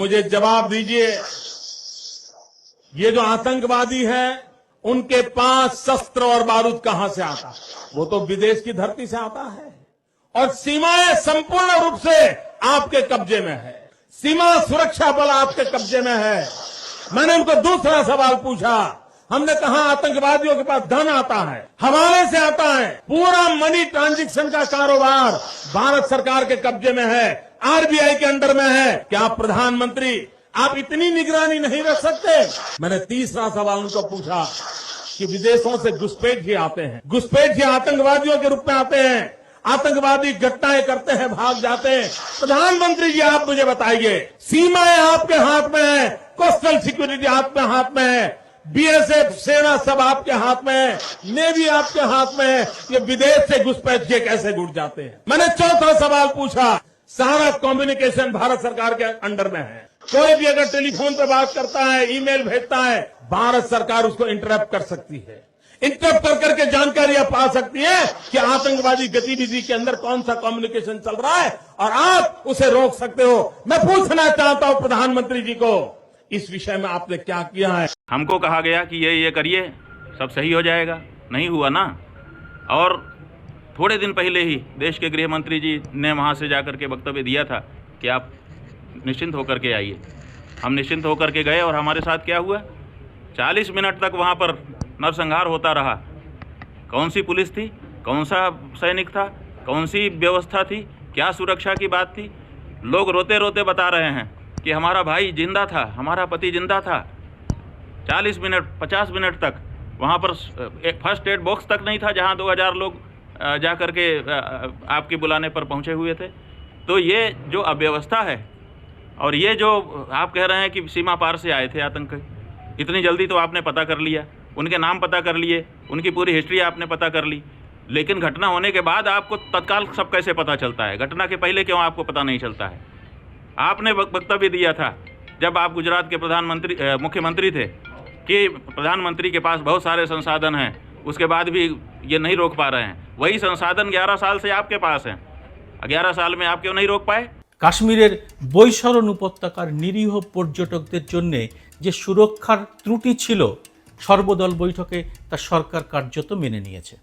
मुझे जवाब दीजिए। ये जो आतंकवादी है, उनके पास शस्त्र और बारूद कहाँ से आता? है वो तो विदेश की धरती से आता है। और सीमाएँ संपूर्ण रूप से आपके कब्जे में है। सीमा सुरक्षा बल आपके कब्जे में है। मैंने उनको दूसरा सवाल पूछा। हमने कहा, आतंकवादियों के पास धन आता है, हवाले से आता है, पूरा मनी ट्रांजैक्शन का कारोबार भारत सरकार के कब्जे में है। आरबीआई के अंडर में है। क्या प्रधानमंत्री, आप इतनी निगरानी नहीं रख सकते? मैंने तीसरा सवाल उनको पूछा कि विदेशों से घुसपैठ आते हैं। घुसपैठ आतंकवादियों के रूप में आते हैं। आतंकवादी घटनाएँ करते हैं, भाग जाते हैं। प्रधानमंत्री जी, आप मुझे बताइए, सीमाएँ आपके हाथ में है? कोस्टल सिक्योरिटी आपके हाथ में है? बीएसएफ सेना सब आपके हाथ में है? नेवी आपके हाथ में है? ये विदेश से घुसपैठ के कैसे घुट जाते हैं? मैंने चौथा सवाल पूछा सारा कम्युनिकेशन भारत सरकार के अंडर में है। कोई भी अगर टेलीफोन पर बात करता है ईमेल भेजता है, भारत सरकार उसको इंटरप्ट कर सकती है। इंटरप्ट कर करके जानकारियाँ पा सकती है कि आतंकवादी गतिविधि के अंदर कौन सा कम्युनिकेशन चल रहा है, और आप उसे रोक सकते हो। मैं पूछना चाहता हूँ प्रधानमंत्री जी को, इस विषय में आपने क्या किया है? हमको कहा गया कि ये ये करिए, सब सही हो जाएगा। नहीं हुआ ना? और थोड़े दिन पहले ही देश के गृह मंत्री जी ने वहाँ से जाकर के वक्तव्य दिया था कि आप निश्चिंत होकर के आइए। हम निश्चिंत होकर के गए और हमारे साथ क्या हुआ? चालीस मिनट तक वहाँ पर नरसंहार होता रहा। कौन सी पुलिस थी? कौन सा सैनिक था? कौन सी व्यवस्था थी? क्या सुरक्षा की बात थी? लोग रोते रोते बता रहे हैं कि हमारा भाई ज़िंदा था, हमारा पति ज़िंदा था। चालीस मिनट, पचास मिनट तक वहाँ पर फ़र्स्ट एड बॉक्स तक नहीं था जहाँ दो हज़ार लोग जा कर के आपके बुलाने पर पहुँचे हुए थे। तो ये जो अव्यवस्था है, और ये जो आप कह रहे हैं कि सीमा पार से आए थे आतंक, इतनी जल्दी तो आपने पता कर लिया। उनके नाम पता कर लिए, उनकी पूरी हिस्ट्री आपने पता कर ली। लेकिन घटना होने के बाद आपको तत्काल सब कैसे पता चलता है? घटना के पहले क्यों आपको पता नहीं चलता है? आपने वक्तव्य दिया था, जब आप गुजरात के प्रधानमंत्री मुख्यमंत्री थे, कि प्रधानमंत्री के पास बहुत सारे संसाधन हैं। उसके बाद भी ये नहीं रोक पा रहे हैं वही संसाधन 11 साल से आपके पास हैं 11 साल में आप क्यों नहीं रोक पाए কাশ্মীরের বৈশরণ উপত্যকার নিরীহ পর্যটকদের জন্য যে সুরক্ষার ত্রুটি ছিল সর্বদল বৈঠকে তা সরকার কার্যত মেনে নিয়েছে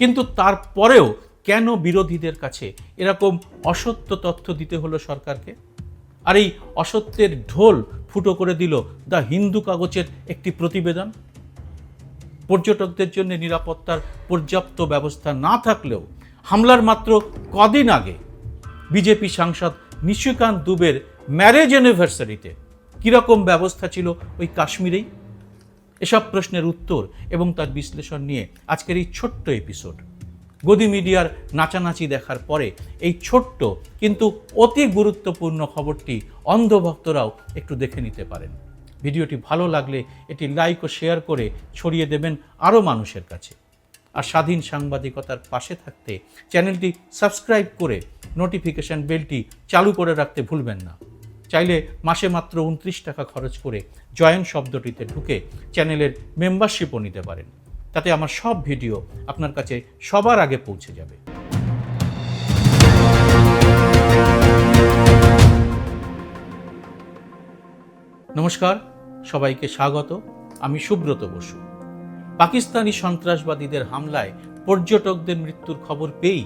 কিন্তু তারপরেও কেন বিরোধীদের কাছে এরকম অসত্য তথ্য দিতে হলো সরকারকে আর এই অসত্যের ঢোল ফুটো করে দিল দ্য হিন্দু কাগজের একটি প্রতিবেদন পর্যটকদের জন্য নিরাপত্তার পর্যাপ্ত ব্যবস্থা না থাকলেও হামলার মাত্র কদিন আগে বিজেপি সাংসদ নিশিকান্ত দুবের ম্যারেজ অ্যানিভার্সারিতে কীরকম ব্যবস্থা ছিল ওই কাশ্মীরেই? এসব প্রশ্নের উত্তর এবং তার বিশ্লেষণ নিয়ে আজকের এই ছোট্ট এপিসোড। গদি মিডিয়ার নাচানাচি দেখার পরে এই ছোট্ট কিন্তু অতি গুরুত্বপূর্ণ খবরটি অন্ধভক্তরাও একটু দেখে নিতে পারেন। ভিডিওটি ভালো লাগলে এটি লাইক ও শেয়ার করে ছড়িয়ে দেবেন আরও মানুষের কাছে। আর স্বাধীন সাংবাদিকতার পাশে থাকতে চ্যানেলটি সাবস্ক্রাইব করে নোটিফিকেশন বেলটি চালু করে রাখতে ভুলবেন না। চাইলে মাসে মাত্র উনত্রিশ টাকা খরচ করে জয়েন শব্দটিতে ঢুকে চ্যানেলের মেম্বারশিপও নিতে পারেন। তাতে আমার সব ভিডিও আপনার কাছে সবার আগে পৌঁছে যাবে। নমস্কার, সবাইকে স্বাগত। আমি সুব্রত বসু। পাকিস্তানি সন্ত্রাসবাদীদের হামলায় পর্যটকদের মৃত্যুর খবর পেয়েই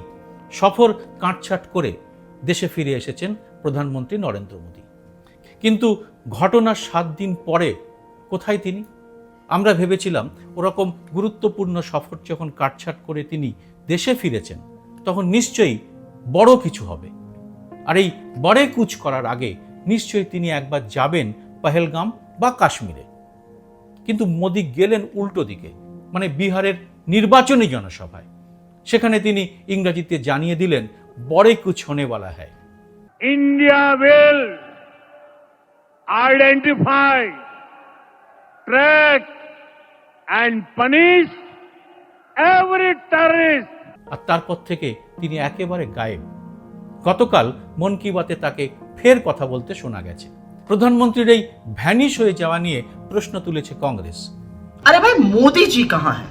সফর কাটছাট করে দেশে ফিরে এসেছেন প্রধানমন্ত্রী নরেন্দ্র মোদী। কিন্তু ঘটনার সাত দিন পরে কোথায় তিনি? আমরা ভেবেছিলাম ওরকম গুরুত্বপূর্ণ সফর যখন কাটছাট করে তিনি দেশে ফিরেছেন, তখন নিশ্চয়ই বড় কিছু হবে। আর এই বড়ে কুচ করার আগে নিশ্চয়ই তিনি একবার যাবেন পাহেলগাম বা কাশ্মীরে। কিন্তু মোদী গেলেন উল্টো দিকে মানে বিহারের নির্বাচনী জনসভায়। সেখানে তিনি ইংরাজিতে জানিয়ে দিলেন বড়ে কুছ বলা হ্যায়। India will identify track and punish every terrorist. আর তারপর থেকে তিনি একেবারে গায়েব। গতকাল মন কি বাতে তাকে ফের কথা বলতে শোনা গেছে। প্রধানমন্ত্রীর এই ভ্যানিশ হয়ে যাওয়া নিয়ে প্রশ্ন তুলেছে কংগ্রেস अरे भाई मोदी जी कहाँ हैं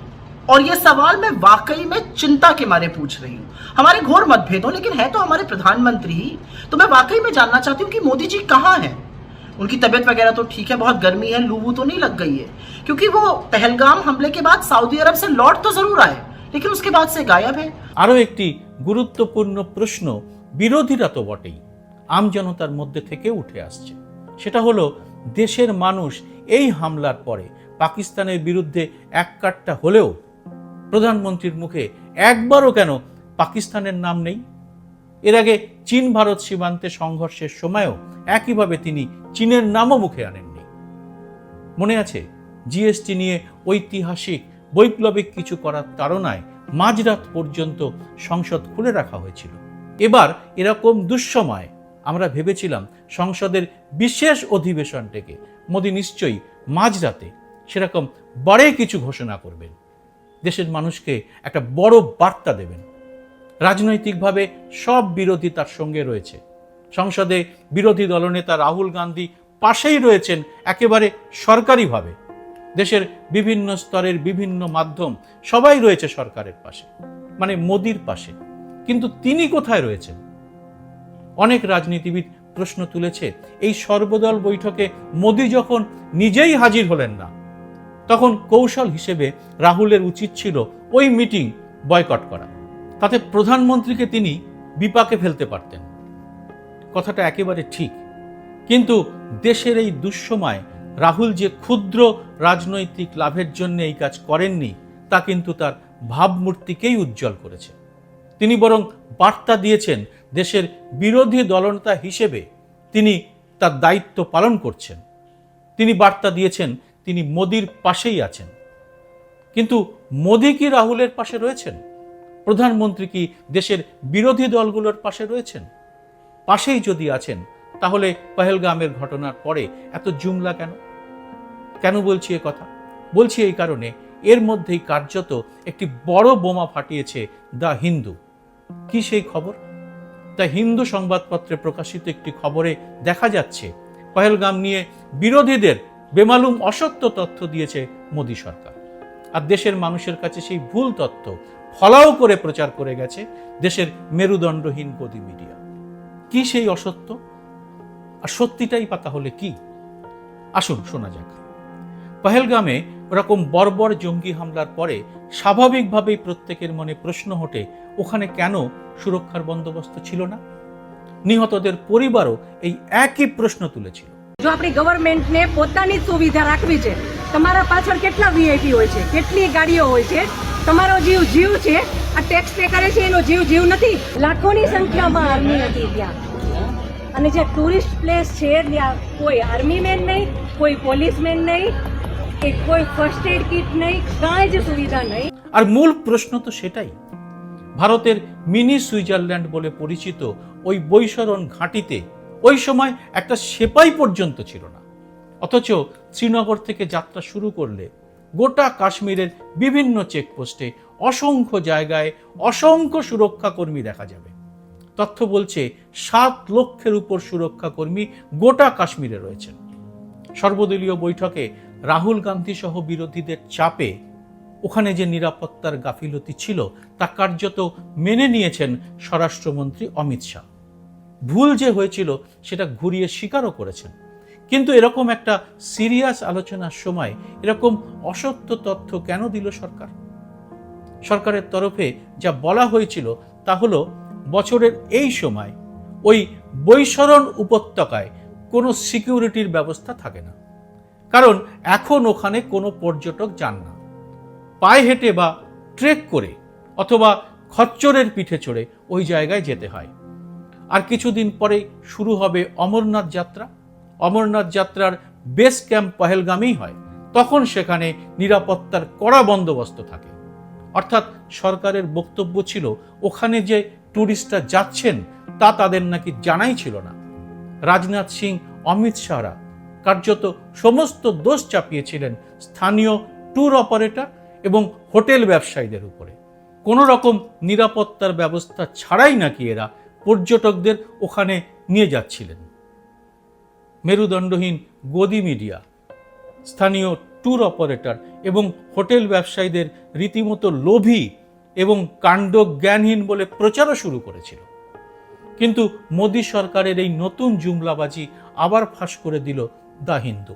और ये सवाल मैं वाकई में चिंता के मारे पूछ रही हूँ हमारे घोर मतभेद हो लेकिन है तो हमारे प्रधानमंत्री ही तो मैं वाकई में जानना चाहती हूँ कि मोदी जी कहाँ हैं उनकी तबीयत वगैरह तो ठीक है बहुत गर्मी है लू वू तो नहीं लग गई है क्योंकि वो पहलगाम हमले के बाद सऊदी अरब से लौट तो जरूर आए लेकिन उसके बाद से गायब है আরও একটি গুরুত্বপূর্ণ প্রশ্ন বিরোধীরা তো বটেই আমজনতার মধ্যে থেকে উঠে আসছে সেটা হলো, দেশের মানুষ এই হামলার পরে পাকিস্তানের বিরুদ্ধে এক কাট্টা হলেও প্রধানমন্ত্রীর মুখে একবারও কেন পাকিস্তানের নাম নেই? এর আগে চীন ভারত সীমান্তে সংঘর্ষের সময়ও একইভাবে তিনি চীনের নামও মুখে আনেননি। মনে আছে, জিএসটি নিয়ে ঐতিহাসিক, বৈপ্লবিক কিছু করার তাড়নায় মাঝরাত পর্যন্ত সংসদ খুলে রাখা হয়েছিল। এবার এরকম দুঃসময় আমরা ভেবেছিলাম সংসদের বিশেষ অধিবেশন থেকে মোদী নিশ্চয়ই মাঝরাতে সেরকম বড় কিছু ঘোষণা করবেন। দেশের মানুষকে একটা বড় বার্তা দেবেন। রাজনৈতিকভাবে সব বিরোধী তার সঙ্গে রয়েছে। সংসদে বিরোধী দলনেতা রাহুল গান্ধী পাশেই রয়েছেন একেবারে সরকারিভাবে। দেশের বিভিন্ন স্তরের বিভিন্ন মাধ্যম সবাই রয়েছে সরকারের পাশে মানে মোদির পাশে। কিন্তু তিনি কোথায় রয়েছেন? অনেক রাজনীতিবিদ প্রশ্ন তুলেছে, এই সর্বদল বৈঠকে মোদি যখন নিজেই হাজির হলেন না, তখন কৌশল হিসেবে রাহুলের উচিত ছিল ওই মিটিং বয়কট করা। তাতে প্রধানমন্ত্রীকে তিনি বিপাকে ফেলতে পারতেন। কথাটা একেবারে ঠিক। কিন্তু দেশের এই দুঃসময় রাহুল যে ক্ষুদ্র রাজনৈতিক লাভের জন্য এই কাজ করেননি, তা কিন্তু তার ভাবমূর্তিকেই উজ্জ্বল করেছে। তিনি বরং বার্তা দিয়েছেন দেশের বিরোধী দলনেতা হিসেবে তিনি তার দায়িত্ব পালন করছেন। তিনি বার্তা দিয়েছেন, তিনি মোদির পাশেই আছেন। কিন্তু মোদি কি রাহুলের পাশে রয়েছেন? প্রধানমন্ত্রী কি দেশের বিরোধী দলগুলোর পাশে রয়েছেন? পাশেই যদি আছেন, তাহলে পহেলগামের ঘটনার পরে এত জুমলা কেন? কেন বলছি এ কথা? বলছি এই কারণে, এর মধ্যেই কার্যত একটি বড় বোমা ফাটিয়েছে দ্য হিন্দু। কি সেই খবর? তা হিন্দু সংবাদপত্রে প্রকাশিত একটি খবরে দেখা যাচ্ছে, পহেলগাম নিয়ে বিরোধীদের বেমালুম অসত্য তথ্য দিয়েছে মোদী সরকার। আর দেশের মানুষের কাছে সেই ভুল তথ্য ফলাও করে প্রচার করে গেছে দেশের মেরুদণ্ডহীন গদি মিডিয়া। কি সেই অসত্য? আর সত্যিটাই পাতা হলে কি? আসুন শোনা যাক। পহেলগামে ওরকম বর্বর জঙ্গি হামলার পরে স্বাভাবিকভাবেই প্রত্যেকের মনে প্রশ্ন ওঠে ওখানে কেন সুরক্ষার বন্দোবস্ত ছিল না নিহতদের পরিবারও এই একই প্রশ্ন তুলেছিল જો આપણી ગવર્મેન્ટને પોતાની જ સુવિધા રાખવી છે તમારા પાછળ કેટલા વીઆઈપી હોય છે કેટલી ગાડીઓ હોય છે તમારો જીવ જીવ છે આ ટેક્સ પે કરે છે એનો જીવ જીવ નથી લાખોની સંખ્યામાં આર્મી હતી ત્યાં અને જે ટુરિસ્ટ પ્લેસ છે ત્યાં કોઈ આર્મી મેન નહીં કોઈ પોલીસ મેન નહીં કે કોઈ ફર્સ્ટ એડ કિટ નહીં કાંઈ જ સુવિધા નહીં আর মূল প্রশ্ন তো সেটাই ভারতের মিনি সুইজারল্যান্ড বলে পরিচিত ওই বৈশরণ ঘাঁটিতে ওই সময় একটা সেপাই পর্যন্ত ছিল না। অথচ শ্রীনগর থেকে যাত্রা শুরু করলে গোটা কাশ্মীরের বিভিন্ন চেকপোস্টে অসংখ্য জায়গায় অসংখ্য সুরক্ষা কর্মী দেখা যাবে। তথ্য বলছে সাত লক্ষের উপর সুরক্ষা কর্মী গোটা কাশ্মীরে রয়েছেন। সর্বদলীয় বৈঠকে রাহুল গান্ধী সহ বিরোধীদের চাপে ওখানে যে নিরাপত্তার গাফিলতি ছিল তা কার্যত মেনে নিয়েছেন স্বরাষ্ট্রমন্ত্রী অমিত শাহ। ভুল যে হয়েছিল সেটা ঘুরিয়ে স্বীকারও করেছেন। কিন্তু এরকম একটা সিরিয়াস আলোচনার সময় এরকম অসত্য তথ্য কেন দিল সরকার? সরকারের তরফে যা বলা হয়েছিল তা হলো, বছরের এই সময় ওই বৈশরণ উপত্যকায় কোনো সিকিউরিটির ব্যবস্থা থাকে না। কারণ এখন ওখানে কোনো পর্যটক যান না। পায়ে হেঁটে বা ট্রেক করে অথবা খচ্চরের পিঠে চড়ে ওই জায়গায় যেতে হয়। আর কিছুদিন পরে শুরু হবে অমরনাথ যাত্রা। অমরনাথ যাত্রার বেস ক্যাম্প পহেলগামেই হয়। তখন সেখানে নিরাপত্তার কড়া বন্দোবস্ত থাকে। অর্থাৎ সরকারের বক্তব্য ছিল, ওখানে যে ট্যুরিস্টরা যাচ্ছেন, তা তাদের নাকি জানাই ছিল না। রাজনাথ সিং, অমিত শাহরা কার্যত সমস্ত দোষ চাপিয়েছিলেন স্থানীয় ট্যুর অপারেটর এবং হোটেল ব্যবসায়ীদের উপরে। কোনো রকম নিরাপত্তার ব্যবস্থা ছাড়াই নাকি এরা পর্যটকদের ওখানে নিয়ে যাচ্ছিলেন। মেরুদণ্ডহীন গদি মিডিয়া, স্থানীয় ট্যুর অপারেটর এবং হোটেল ব্যবসায়ীদের রীতিমতো লোভী এবং কাণ্ড জ্ঞানহীন বলে প্রচারও শুরু করেছিল। কিন্তু মোদী সরকারের এই নতুন জুমলাবাজি আবার ফাঁস করে দিল দ্য হিন্দু।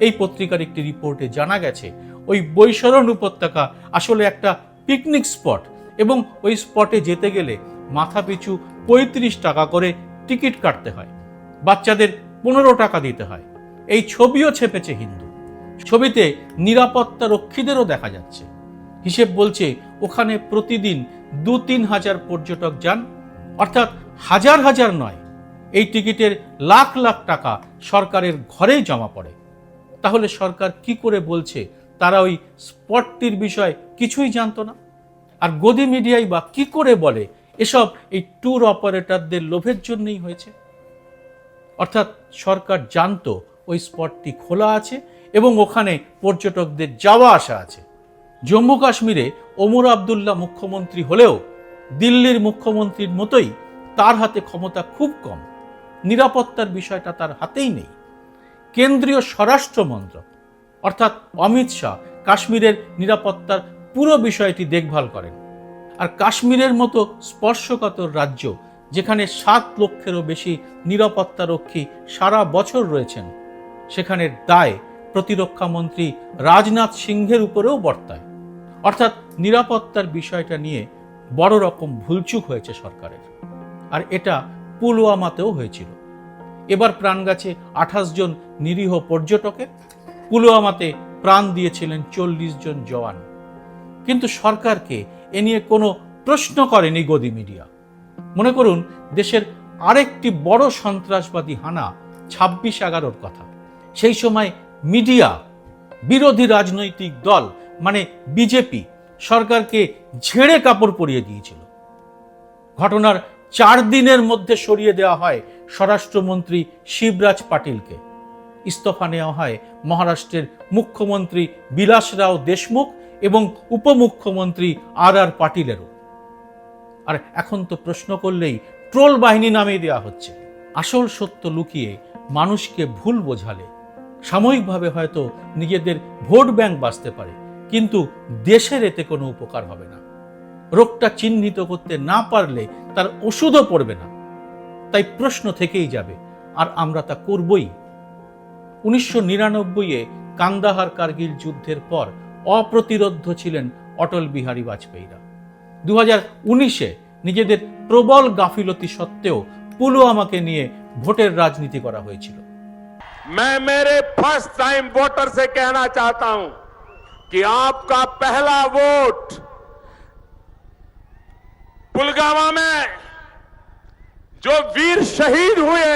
এই পত্রিকার একটি রিপোর্টে জানা গেছে ওই বৈশরণ উপত্যকা আসলে একটা পিকনিক স্পট এবং ওই স্পটে যেতে গেলে মাথা পিছু পঁয়ত্রিশ টাকা করে টিকিট কাটতে হয়। বাচ্চাদের পনেরো টাকা দিতে হয়। এই ছবিও ছেপেছে হিন্দু। ছবিতে নিরাপত্তা রক্ষীদেরও দেখা যাচ্ছে। হিসেব বলছে ওখানে প্রতিদিন দু তিন হাজার পর্যটক যান, অর্থাৎ হাজার হাজার নয়, এই টিকিটের লাখ লাখ টাকা সরকারের ঘরেই জমা পড়ে। তাহলে সরকার কি করে বলছে তারা ওই স্পটটির বিষয়ে কিছুই জানতো না। আর গদি মিডিয়াই বা কি করে বলে, এসব এই ট্যুর অপারেটরদের লোভের জন্যই হয়েছে। অর্থাৎ সরকার জানতো ওই স্পটটি খোলা আছে এবং ওখানে পর্যটকদের যাওয়া আসা আছে। জম্মু কাশ্মীরে ওমর আবদুল্লাহ মুখ্যমন্ত্রী হলেও দিল্লির মুখ্যমন্ত্রীর মতোই তার হাতে ক্ষমতা খুব কম। নিরাপত্তার বিষয়টা তার হাতেই নেই। কেন্দ্রীয় স্বরাষ্ট্র মন্ত্রক অর্থাৎ অমিত শাহ কাশ্মীরের নিরাপত্তার পুরো বিষয়টি দেখভাল করেন। আর কাশ্মীরের মতো স্পর্শকাতর রাজ্য, যেখানে সাত লক্ষেরও বেশি নিরাপত্তারক্ষী সারা বছর রয়েছেন, সেখানের দায় প্রতিরক্ষা মন্ত্রী রাজনাথ সিংহের উপরেও বর্তায়। অর্থাৎ নিরাপত্তার বিষয়টা নিয়ে বড় রকম ভুলচুক হয়েছে সরকারের। আর এটা পুলওয়ামাতেও হয়েছিল। এবার প্রাণ গেছে আঠাশ জন নিরীহ পর্যটকের পুলওয়ামাতে প্রাণ দিয়েছিলেন চল্লিশ জন জওয়ান। কিন্তু সরকারকে এ নিয়ে কোনো প্রশ্ন করেনি গদি মিডিয়া। মনে করুন, দেশের আরেকটি বড় সন্ত্রাসবাদী হানা ছাব্বিশ এগারোর কথা। সেই সময় মিডিয়া, বিরোধী রাজনৈতিক দল মানে বিজেপি, সরকারকে ঝেড়ে কাপড় পরিয়ে দিয়েছিল। ঘটনার চার দিনের মধ্যে সরিয়ে দেওয়া হয় স্বরাষ্ট্রমন্ত্রী শিবরাজ পাটিলকে। ইস্তফা নেওয়া হয়। মহারাষ্ট্রের মুখ্যমন্ত্রী বিলাস রাও দেশমুখ এবং উপমুখ্যমন্ত্রী আর আর পাটিলেরও। আর এখন তো প্রশ্ন করলেই ট্রোল বাহিনী নামিয়ে দেওয়া হচ্ছে। আসল সত্য লুকিয়ে মানুষকে ভুল বোঝালে। সাময়িকভাবে হয়তো নিজেদের ভোট ব্যাংক বাঁচতে পারে, কিন্তু দেশের এতে কোনো উপকার হবে না। রোগটা চিহ্নিত করতে না পারলে তার ওষুধও পড়বে না। তাই প্রশ্ন থেকেই যাবে, আর আমরা তা করবই উনিশশো নিরানব্বইয়ে কান্দাহার কার্গিল যুদ্ধের পর অপ্রতিরোধ্য ছিলেন অটল বিহারী বাজপেয়ীরা দু হাজার উনিশে নিজেদের প্রবল গাফিলতি সত্ত্বেও পুলওয়ামাকে নিয়ে ভোটের রাজনীতি করা হয়েছিল मैं मेरे फर्स्ट टाइम वोटर से कहना चाहता हूं कि आपका पहला वोट पुलगामा में जो वीर शहीद हुए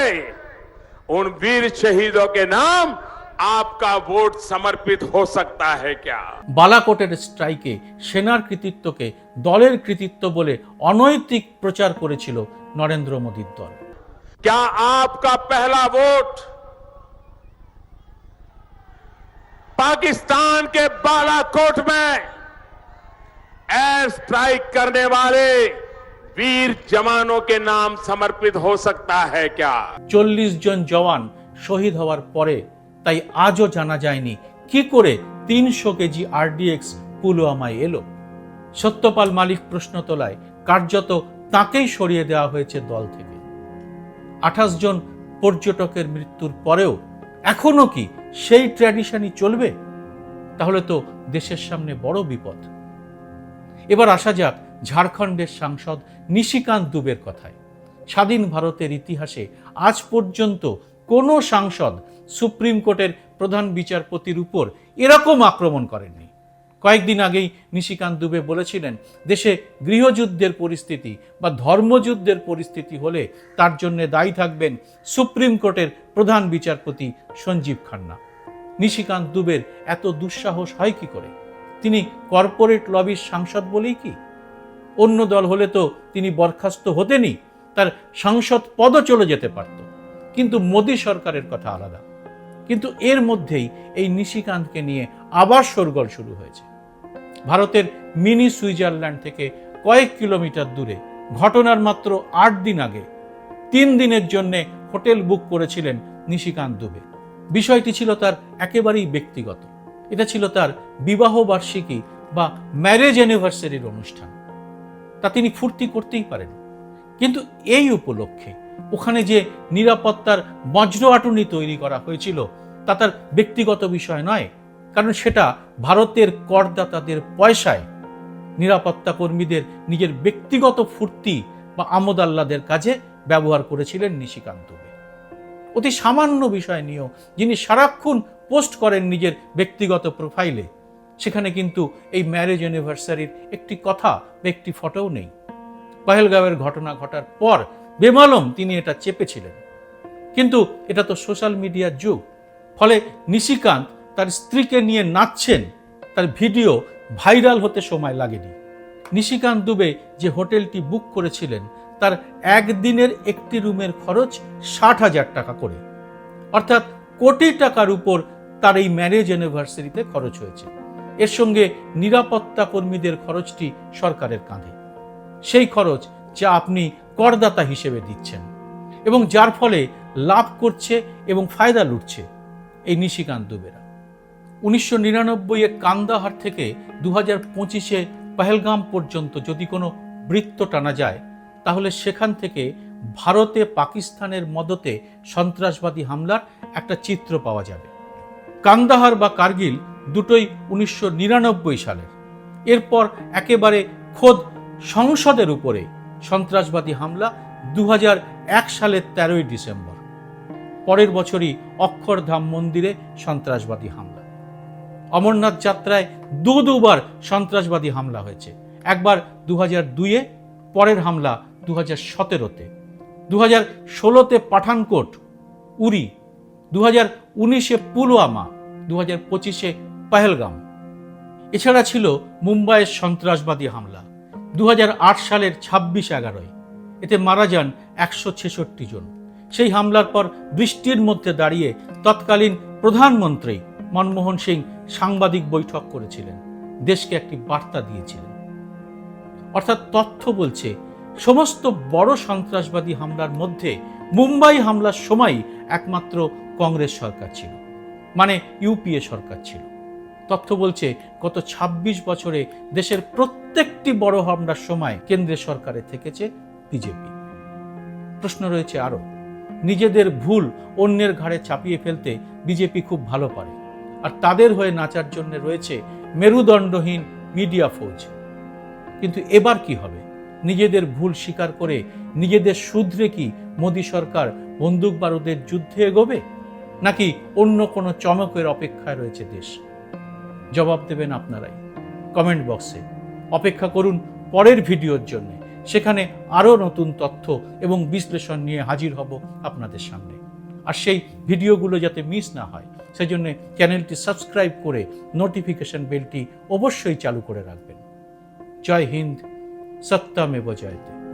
उन वीर शहीदों के नाम आपका वोट समर्पित हो सकता है क्या বালাকোটের স্ট্রাইকে সেনার কৃতিত্বকে দলের কৃতিত্ব বলে অনৈতিক প্রচার করেছিল নরেন্দ্র মোদীর দল क्या आपका पहला वोट पाकिस्तान के बालाकोट में एयर स्ट्राइक करने वाले वीर जवानों के नाम समर्पित हो सकता है क्या চল্লিশ জন জওয়ান শহীদ হওয়ার পরে তাই আজও জানা যায়নি কি করে তিনশো কেজি আরডিএক্স পুলওয়ামায় এলো সত্যপাল মালিক প্রশ্ন তোলায় কার্যত তাকেই সরিয়ে দেওয়া হয়েছে দল থেকে আঠাশ জন পর্যটকের মৃত্যুর পরেও এখনো কি সেই ট্র্যাডিশনই চলবে তাহলে তো দেশের সামনে বড় বিপদ এবার আসা যাক ঝাড়খণ্ডের সাংসদ নিশিকান্ত দুবের কথায়। স্বাধীন ভারতের ইতিহাসে আজ পর্যন্ত কোনো সাংসদ সুপ্রিম কোর্টের প্রধান বিচারপতির উপর এরকম আক্রমণ করেননি। কয়েকদিন আগেই নিশিকান্ত দুবে বলেছিলেন, দেশে গৃহযুদ্ধের পরিস্থিতি বা ধর্মযুদ্ধের পরিস্থিতি হলে তার জন্য দায়ী থাকবেন সুপ্রিম কোর্টের প্রধান বিচারপতি সঞ্জীব খান্না। নিশিকান্ত দুবের এত দুঃসাহস হয় কি করে? তিনি কর্পোরেট লবির সাংসদ বলেই কি? অন্য দল হলে তো তিনি বরখাস্ত হতেনই, তার সাংসদ পদও চলে যেতে পারত। কিন্তু মোদী সরকারের কথা আলাদা। কিন্তু এর মধ্যেই এই নিশিকান্তকে নিয়ে আবার শোরগোল শুরু হয়েছে। ভারতের মিনি সুইজারল্যান্ড থেকে কয়েক কিলোমিটার দূরে, ঘটনার মাত্র আট দিন আগে, তিন দিনের জন্য হোটেল বুক করেছিলেন নিশিকান্ত দুবে। বিষয়টি ছিল তার একেবারেই ব্যক্তিগত। এটা ছিল তার বিবাহ বার্ষিকী বা ম্যারেজ অ্যানিভার্সারির অনুষ্ঠান। তা তিনি ফুর্তি করতেই পারেন। কিন্তু এই উপলক্ষে ওখানে যে নিরাপত্তার বজ্র আটুনি তৈরি করা হয়েছিল, তা তার ব্যক্তিগত বিষয় নয়। কারণ সেটা ভারতের করদাতাদের পয়সায় নিরাপত্তা কর্মীদের নিজের ব্যক্তিগত ফুর্তি বা আমোদ আল্লাদের কাজে ব্যবহার করেছিলেন নিশিকান্ত অতি সামান্য বিষয় নিয়েও যিনি সারাক্ষণ পোস্ট করেন নিজের ব্যক্তিগত প্রোফাইলে সেখানে কিন্তু এই ম্যারেজ অ্যানিভার্সারির একটি কথা বা একটি ফটোও নেই। পহেলগাঁওয়ের ঘটনা ঘটার পর বেমালম তিনি এটা চেপেছিলেন। কিন্তু এটা তো সোশ্যাল মিডিয়ার যুগ। ফলে নিশিকান্ত তার স্ত্রীকে নিয়ে নাচছেন, তার ভিডিও ভাইরাল হতে সময় লাগেনি। নিশিকান্ত দুবে যে হোটেলটি বুক করেছিলেন, তার একদিনের একটি রুমের খরচ ষাট হাজার টাকা করে। অর্থাৎ কোটি টাকার উপর তার এই ম্যারেজ অ্যানিভার্সারিতে খরচ হয়েছে। এর সঙ্গে নিরাপত্তা কর্মীদের খরচটি সরকারের কাঁধে। সেই খরচ যা আপনি করদাতা হিসেবে দিচ্ছেন এবং যার ফলে লাভ করছে এবং ফায়দা লুটছে এই নিশিকান্ত দুবেরা উনিশশো নিরানব্বই এ কান্দাহার থেকে দু হাজার পঁচিশে পহেলগাম পর্যন্ত যদি কোনো বৃত্ত টানা যায়, তাহলে সেখান থেকে ভারতে পাকিস্তানের মদতে সন্ত্রাসবাদী হামলার একটা চিত্র পাওয়া যাবে। কান্দাহার বা কার্গিল দুটোই উনিশশো নিরানব্বই সালের। এরপর একেবারে খোদ সংসদের উপরে সন্ত্রাসবাদী হামলা দু সালের তেরোই ডিসেম্বর। পরের বছরই অক্ষরধাম মন্দিরে সন্ত্রাসবাদী হামলা। অমরনাথ যাত্রায় দু দুবার সন্ত্রাসবাদী হামলা হয়েছে। একবার দু হাজার দুইয়ে পরের হামলা দু হাজার সতেরোতে। দু হাজার ষোলোতে পাঠানকোট, উরি। দু হাজার উনিশে পুলওয়ামা। দু হাজার পঁচিশে পহেলগাম। এছাড়া ছিল মুম্বাইয়ের সন্ত্রাসবাদী হামলা দু হাজার আট সালের ছাব্বিশ এগারোয়। এতে মারা যান একশো ছেষট্টি জন। সেই হামলার পর বৃষ্টির মধ্যে দাঁড়িয়ে তৎকালীন প্রধানমন্ত্রী মনমোহন সিং সাংবাদিক বৈঠক করেছিলেন। দেশকে একটি বার্তা দিয়েছিলেন। অর্থাৎ তথ্য বলছে, সমস্ত বড় সন্ত্রাসবাদী হামলার মধ্যে মুম্বাই হামলার সময় একমাত্র কংগ্রেস সরকার ছিল। মানে ইউপিএ সরকার ছিল। তথ্য বলছে, গত ২৬ বছরে দেশের প্রত্যেকটি বড় হামলার সময় কেন্দ্রের সরকারে থেকেছে বিজেপি। প্রশ্ন রয়েছে আরও, নিজেদের ভুল অন্যের ঘাড়ে চাপিয়ে ফেলতে বিজেপি খুব ভালো পারে, আর তাদের হয়ে নাচার জন্য রয়েছে মেরুদণ্ডহীন মিডিয়া ফৌজ। কিন্তু এবার কি হবে? নিজেদের ভুল স্বীকার করে নিজেদের শুধরে কি মোদী সরকার বন্দুক বারুদের যুদ্ধে এগোবে? নাকি অন্য কোনো চমকের অপেক্ষায় রয়েছে দেশ? জবাব দেবেন আপনারাই। কমেন্ট বক্সে। অপেক্ষা করুন পরের ভিডিওর জন্য। সেখানে আরও নতুন তথ্য এবং বিশ্লেষণ নিয়ে হাজির হব আপনাদের সামনে। আর সেই ভিডিওগুলো যাতে মিস না হয়, সেজন্য চ্যানেলটি সাবস্ক্রাইব করে নোটিফিকেশন বেলটি অবশ্যই চালু করে রাখবেন। জয় হিন্দ, সত্যামেব জয়তে।